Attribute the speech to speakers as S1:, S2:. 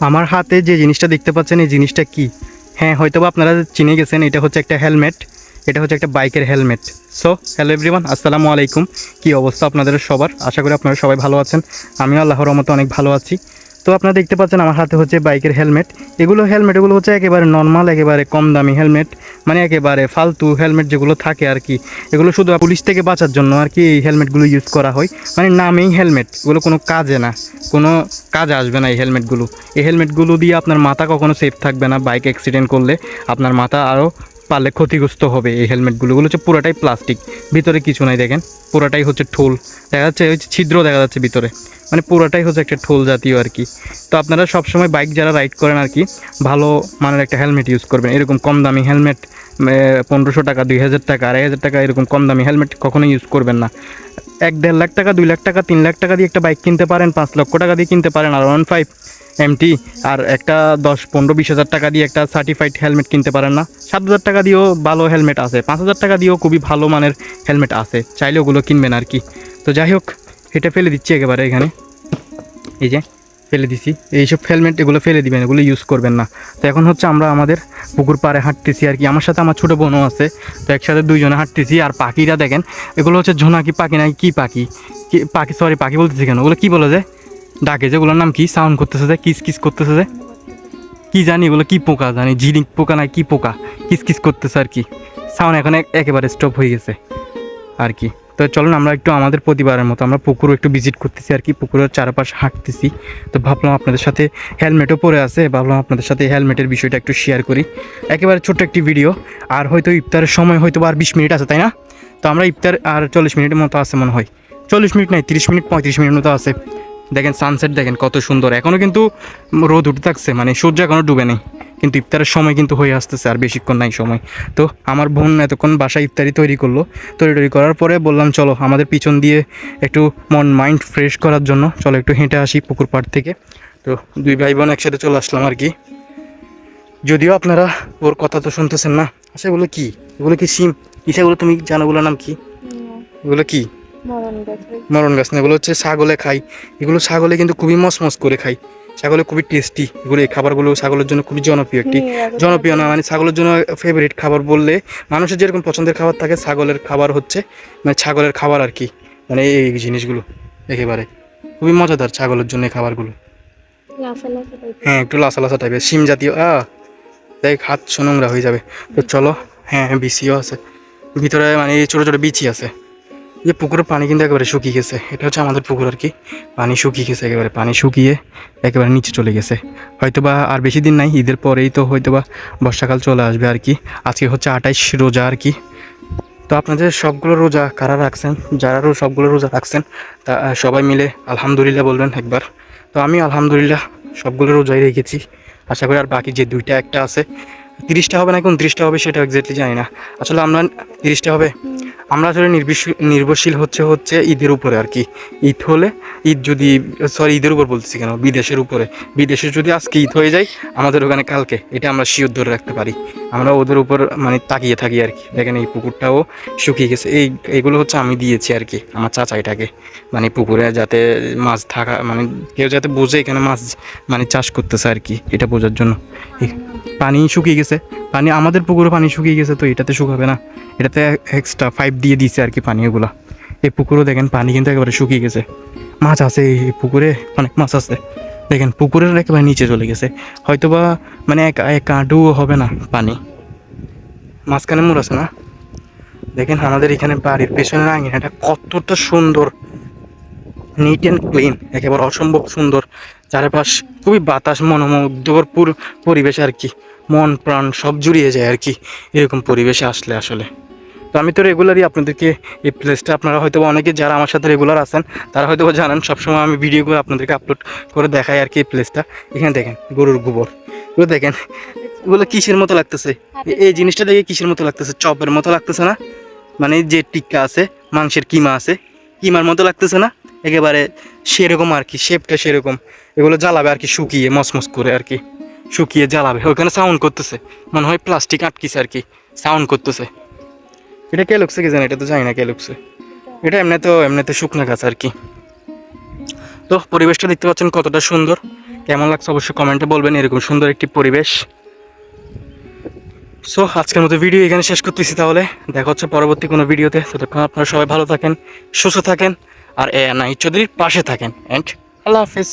S1: আমার হাতে যে জিনিসটা দেখতে পাচ্ছেন, এই জিনিসটা কি? হ্যাঁ হয়তোবা আপনারা চিনে গেছেন, এটা হচ্ছে একটা হেলমেট। এটা হচ্ছে একটা বাইকের হেলমেট। সো হ্যালো এভরিওয়ান আসসালামু আলাইকুম। কী অবস্থা আপনাদের সবার? আশা করি আপনারা সবাই ভালো আছেন। আমিও আল্লাহর রহমতে অনেক ভালো আছি। তো আপনারা দেখতে পাচ্ছেন আমার হাতে হচ্ছে বাইকের হেলমেট। এগুলো হেলমেট, এগুলো হচ্ছে একেবারে নর্মাল একেবারে কম দামি হেলমেট মানে একেবারে ফালতু হেলমেট যেগুলো থাকে আর কি এগুলো শুধু পুলিশ থেকে বাঁচার জন্য আর কি এই হেলমেটগুলো ইউজ করা হয়। মানে নামেই হেলমেট, এগুলো কোনো কাজে না, কোনো কাজে আসবে না এই হেলমেটগুলো। এই হেলমেটগুলো দিয়ে আপনার মাথা কখনো সেফ থাকবে না বাইক অ্যাক্সিডেন্ট করলে আপনার মাথা আরও পারলে ক্ষতিগ্রস্ত হবে এই হেলমেটগুলো এগুলো হচ্ছে পুরোটাই প্লাস্টিক ভিতরে কিছু নাই, দেখেন। পুরোটাই হচ্ছে ঠোল। দেখা যাচ্ছে ওই ছিদ্র দেখা যাচ্ছে ভিতরে। মানে পুরোটাই হচ্ছে একটা ঠোল জাতীয় আর কি। তো আপনারা সবসময় বাইক যারা রাইড করেন আর কি, ভালো মানের একটা হেলমেট ইউজ করবেন। এরকম কম দামি হেলমেট পনেরোশো টাকা, দুই হাজার টাকা, আড়াই হাজার টাকা, এরকম কম দামি হেলমেট কখনোই ইউজ করবেন না। এক দেড় লাখ টাকা, দুই লাখ টাকা, তিন লাখ টাকা দিয়ে একটা বাইক কিনতে পারেন, পাঁচ লক্ষ টাকা দিয়ে কিনতে পারেন, আর ওয়ান ফাইভ এমটি আর একটা দশ, পনেরো, বিশ হাজার টাকা দিয়ে একটা সার্টিফাইড হেলমেট কিনতে পারেন না। সাত হাজার টাকা দিয়েও ভালো হেলমেট আছে। পাঁচ হাজার টাকা দিয়েও খুবই ভালো মানের হেলমেট আছে। চাইলে ওগুলো কিনবেন আর কি। তো যাই হোক, এটা ফেলে দিচ্ছি একেবারে এখানে। এই যে, ফেলে দিছি। এইসব হেলমেট এগুলো ফেলে দিবেন, এগুলো ইউজ করবেন না। তো এখন হচ্ছে আমরা আমাদের পুকুর পাড়ে হাঁটতেছি আর কি। আমার সাথে আমার ছোটো বোনও আছে। তো একসাথে দুইজনে হাঁটতেছি। আর পাখিরা দেখেন, এগুলো হচ্ছে ঝোনাকি পাখি নাকি কী পাখি? কি পাখি সরি পাখি বলতেছি কেন? ওগুলো কী বলে যে? ডাকে যে ওগুলোর নাম কি? সাউন্ড করতেছে যে, কিস কিস করতেছে যে? কি জানি এগুলো কি পোকা? জানি, ঝিলিক পোকা না, কি পোকা? কিস কিস করতেছে আর কি। সাউন্ড এখন একেবারে স্টপ হয়ে গেছে আর কি। তো চলুন, আমরা একটু আমাদের প্রতিবারের মতো, আমরা পুকুরও একটু ভিজিট করতেছি আর কি, পুকুরের চারপাশে হাঁটতেছি। তো ভাবলাম আপনাদের সাথে হেলমেটও পরে আছে, ভাবলাম আপনাদের সাথে হেলমেটের বিষয়টা একটু শেয়ার করি। একেবারে ছোট্ট একটি ভিডিও আর হয়তো ইফতারের সময় হয়তো আর বিশ মিনিট আছে, তাই না? তো আমরা ইফতার আর চল্লিশ মিনিটের মতো আছে মনে হয়। চল্লিশ মিনিট নাই, তিরিশ মিনিট, পঁয়ত্রিশ মিনিট মতো আছে। দেখেন সানসেট দেখেন কত সুন্দর। এখনও কিন্তু রোদ উঠে থাকছে মানে সূর্য এখনও ডুবে নেই। কিন্তু ইফতারের সময় কিন্তু হয়ে আসতেছে আর বেশিক্ষণ নাই সময়। তো আমার বোন এতক্ষণ বাসায় ইফতারি তৈরি করল। তৈরি তৈরি করার পরে বললাম চলো আমাদের পিছন দিয়ে একটু মন মাইন্ড ফ্রেশ করার জন্য চলো একটু হেঁটে আসি পুকুর পাড় থেকে। তো দুই ভাই বোন একসাথে চলে আসলাম আর কি। যদিও আপনারা ওর কথা তো শুনতেছেন না আচ্ছা এগুলো কি? এগুলো কি সিম? ইসাগুলো তুমি জানো ওগুলোর নাম কি? এগুলো কি?
S2: মরণ গেছে
S1: না এগুলো হচ্ছে ছাগলে খাই। এগুলো ছাগলে কিন্তু খুবই মসমস করে খাই। ছাগলে খুবই টেস্টি এগুলো এই খাবারগুলো ছাগলের জন্য খুবই জনপ্রিয় একটি জনপ্রিয় না মানে ছাগলের জন্য ফেভারিট খাবার বললে মানুষের যেরকম পছন্দের খাবার থাকে ছাগলের খাবার হচ্ছে মানে ছাগলের খাবার আর কি। মানে এই জিনিসগুলো একেবারে। খুবই মজাদার ছাগলের জন্য এই খাবারগুলো। হ্যাঁ একটু লাসা লাসা টাইপের সিম জাতীয় আ দেখ হাত নোংরা হয়ে যাবে। তো চলো হ্যাঁ হ্যাঁ বিচিও আছে। ভিতরে মানে ছোটো ছোটো বিচি আছে। যে পুকুরের পানি কিন্তু একেবারে শুকিয়ে গেছে। এটা হচ্ছে আমাদের পুকুর আর কি। পানি শুকিয়ে গেছে একেবারে। পানি শুকিয়ে একেবারে নিচে চলে গেছে। হয়তোবা আর বেশি দিন নাই, ঈদের পরেই তো হয়তোবা বর্ষাকাল চলে আসবে আর কি। আজকে হচ্ছে আঠাইশ রোজা আর কি। তো আপনাদের সবগুলো রোজা কারা রাখছেন? যারা সবগুলো রোজা রাখছেন, তা সবাই মিলে আলহামদুলিল্লাহ বলবেন একবার। তো আমি আলহামদুলিল্লাহ সবগুলো রোজাই রেখেছি। আশা করি আর বাকি যে দুইটা, একটা আছে, তিরিশটা হবে না উনত্রিশটা হবে সেটা এক্স্যাক্টলি জানি না। আসলে আমরা তিরিশটা হবে আমরা আসলে নির্বিশ- নির্ভরশীল হচ্ছে হচ্ছে ঈদের উপরে আর কি। ঈদ হলে, ঈদ যদি সরি ঈদের উপর বলতেছি কেন? বিদেশের উপরে। বিদেশে যদি আজকে ঈদ হয়ে যায়, আমাদের ওখানে কালকে, এটা আমরা শিওর ধরে রাখতে পারি। আমরা ওদের উপর মানে তাকিয়ে থাকি আর কি। দেখেন এই পুকুরটাও শুকিয়ে গেছে। এই, এগুলো হচ্ছে আমি দিয়েছি আর কি, আমার চাচা এটাকে। মানে পুকুরে যাতে মাছ থাকা মানে কেউ যাতে বোঝে এখানে মাছ মানে চাষ করতেছে আর কি, এটা বোঝার জন্য। পানি শুকিয়ে গেছে। পানি আমাদের পুকুরে পানি শুকিয়ে গেছে তো এটাতে শুকাবে না। এটাতে এক্সট্রা পাইপ দিয়ে দিয়েছে আর কি পানি এগুলা। এই পুকুরও দেখেন, পানি কিন্তু একেবারে শুকিয়ে গেছে। মাছ আছে এই পুকুরে, অনেক মাছ আছে। দেখেন, পুকুরের একেবারে নিচে চলে গেছে। হয়তোবা মানে এক এক কাঁটুও হবে না পানি। মাঝখানে মোড় আছে না? দেখেন, আমাদের এখানে বাড়ির পেছনের আঙিনাটা কতটা সুন্দর। নিট অ্যান্ড ক্লিন একেবারে অসম্ভব সুন্দর। চারপাশ খুবই বাতাস মনোমুগ্ধকর পুর পরিবেশ আর কি। মন প্রাণ সব জুড়িয়ে যায় আর কি এরকম পরিবেশে আসলে আসলে। তো আমি তো রেগুলারই আপনাদেরকে এই প্লেসটা আপনারা হয়তো অনেকে যারা আমার সাথে রেগুলার আছেন তারা হয়তো জানেন সবসময় আমি ভিডিওগুলো আপনাদেরকে আপলোড করে দেখাই আর কি এই প্লেসটা এখানে দেখেন গরুর গোবর। এগুলো দেখেন এগুলো কিসের মতো লাগতেছে? এই জিনিসটা দেখে কিসের মতো লাগতেছে? চপের মতো লাগতেছে না? মানে যে টিক্কা আছে মাংসের কিমা আছে কিমার মতো লাগতেছে না? একেবারে সেরকম আর কি শেপটা সেরকম। এগুলো জ্বালাবে আর কি, শুকিয়ে, মসমস করে আর কি। শুকিয়ে জ্বালাবে। ওখানে সাউন্ড করতেছে। মনে হয় প্লাস্টিক আটকিছে আর কি সাউন্ড করতেছে। এটা কে লুকছে কি জানি, এটা তো জানি না কে লুকছে এটা এমনি তো এমনিতে শুকনো গাছ আর কি। তো পরিবেশটা দেখতে পাচ্ছেন কতটা সুন্দর। কেমন লাগছে অবশ্যই কমেন্টে বলবেন, এরকম সুন্দর একটি পরিবেশ। সো আজকের মতো ভিডিও এখানে শেষ করতেছি তাহলে। দেখা হচ্ছে পরবর্তী কোনো ভিডিওতে ততক্ষণ আপনারা সবাই ভালো থাকেন, সুস্থ থাকেন। আর এ আনা চৌধুরীর পাশে থাকেন। অ্যান্ড আল্লাহ হাফিজ।